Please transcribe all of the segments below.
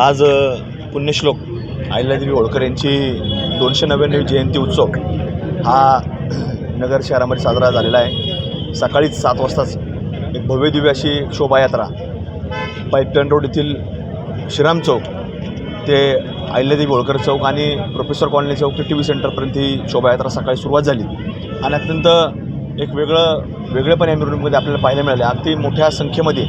आज पुण्यश्लोक आहिल्यादेवी होळकर यांची दोनशे नव्याण्णव जयंती उत्सव हा नगर शहरामध्ये साजरा झालेला आहे. सकाळीच सात वाजताच एक भव्य दिव्य अशी शोभायात्रा पैठण रोड येथील श्रीराम चौक ते अहिल्यादेवी होळकर चौक आणि प्रोफेसर कॉलनी चौक ते टी व्ही सेंटरपर्यंत ही शोभायात्रा सकाळी सुरुवात झाली. आणि अत्यंत एक वेगळं वेगळेपण या मिरवणुकीमध्ये आपल्याला पाहायला मिळाले. अगदी मोठ्या संख्येमध्ये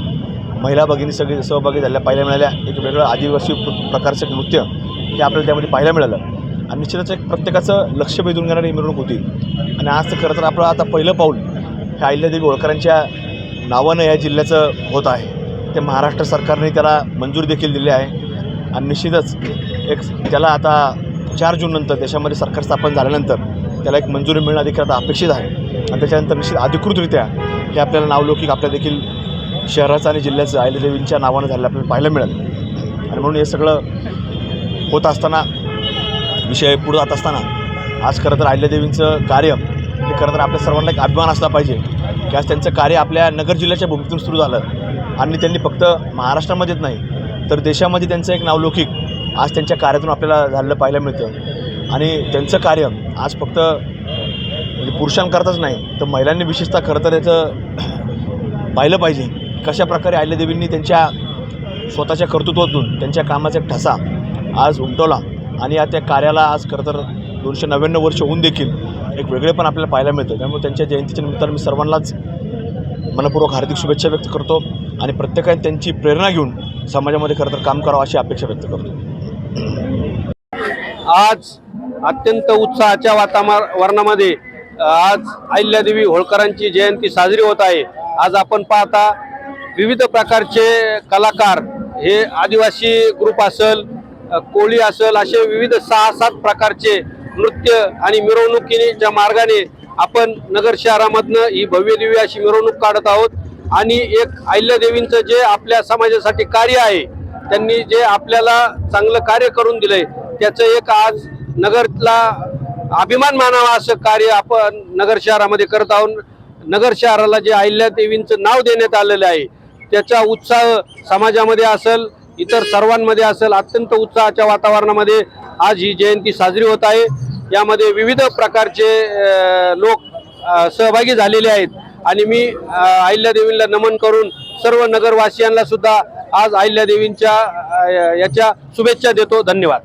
महिला भगिनी सगळे सहभागी झाल्या पाहायला मिळाल्या. एक वेगळं आदिवासी प्रकारचं एक नृत्य हे आपल्याला त्यामध्ये पाहायला मिळालं. आणि निश्चितच एक प्रत्येकाचं लक्ष वेधून घेणारी ही मिरवणूक होती. आणि आज तर खरं तर आपलं आता पहिलं पाऊल हे अहिल्यादेवी होळकरांच्या नावानं या जिल्ह्याचं होत आहे. ते महाराष्ट्र सरकारने त्याला मंजूर देखील दिली आहे. आणि निश्चितच एक त्याला आता चार जूननंतर देशामध्ये सरकार स्थापन झाल्यानंतर त्याला एक मंजुरी मिळणं देखील आता अपेक्षित आहे. आणि त्याच्यानंतर निश्चित अधिकृतरित्या हे आपल्याला नावलौकिक आपल्या देखील शहराचं आणि जिल्ह्याचं अहिल्यादेवींच्या नावानं झालेलं आपल्याला पाहायला मिळालं. आणि म्हणून हे सगळं होत असताना विषय पुढे जात असताना आज खरं तर अहिल्यादेवींचं कार्य हे खरं तर आपल्या सर्वांना एक अभिमान असला पाहिजे. की आज त्यांचं कार्य आपल्या नगर जिल्ह्याच्या भूमीतून सुरू झालं. आणि त्यांनी फक्त महाराष्ट्रामध्येच नाही तर देशामध्ये त्यांचं एक नावलौकिक आज त्यांच्या कार्यातून आपल्याला झालेलं पाहायला मिळतं. आणि त्यांचं कार्य आज फक्त म्हणजे पुरुषांकरताच नाही तर महिलांनी विशेषतः खरं तर याचं पाहिलं पाहिजे. कशा प्रकारे त्यांच्या स्वतःच्या कर्तृत्वातून त्यांच्या कामाचा एक ठसा आज उमटवला आणि या त्या कार्याला आज खरं तर दोनशे नव्याण्णव वर्ष होऊन देखील एक वेगळेपण आपल्याला पाहायला मिळतं. त्यामुळे त्यांच्या जयंतीच्या निमित्तानं मी सर्वांनाच मनपूर्वक हार्दिक शुभेच्छा व्यक्त करतो. आणि प्रत्येकाने त्यांची प्रेरणा घेऊन समाजामध्ये खरं तर काम करावं अशी अपेक्षा व्यक्त करतो. आज अत्यंत उत्साहाच्या वातावरणामध्ये आज अहिल्यादेवी होळकरांची जयंती साजरी होत आहे. आज आपण पाहता विविध प्रकारचे कलाकार हे आदिवासी ग्रुप असेल कोळी असेल असे विविध सहा सात प्रकारचे नृत्य आणि मिरवणुकीच्या मार्गाने आपण नगर शहरामधनं ही भव्य दिव्य अशी मिरवणूक काढत आहोत आणि एक अहिल्यादेवींचं जे आपल्या समाजासाठी कार्य आहे त्यांनी जे आपल्याला चांगलं कार्य करून दिलंय त्याचं एक आज नगरला अभिमान मानावा असं कार्य आपण नगर शहरामध्ये करत आहोत. नगर शहराला जे अहिल्यादेवींचं नाव देण्यात आलेलं आहे त्याचा उत्साह समाजामध्ये असेल इतर सर्वांमध्ये असेल अत्यंत उत्साहाच्या वातावरणामध्ये आज ही जयंती साजरी होत आहे. यामध्ये विविध प्रकारचे लोक सहभागी झालेले आहेत. आणि मी अहिल्यादेवींना नमन करून सर्व नगरवासियांना सुद्धा आज अहिल्यादेवींच्या याच्या शुभेच्छा देतो. धन्यवाद.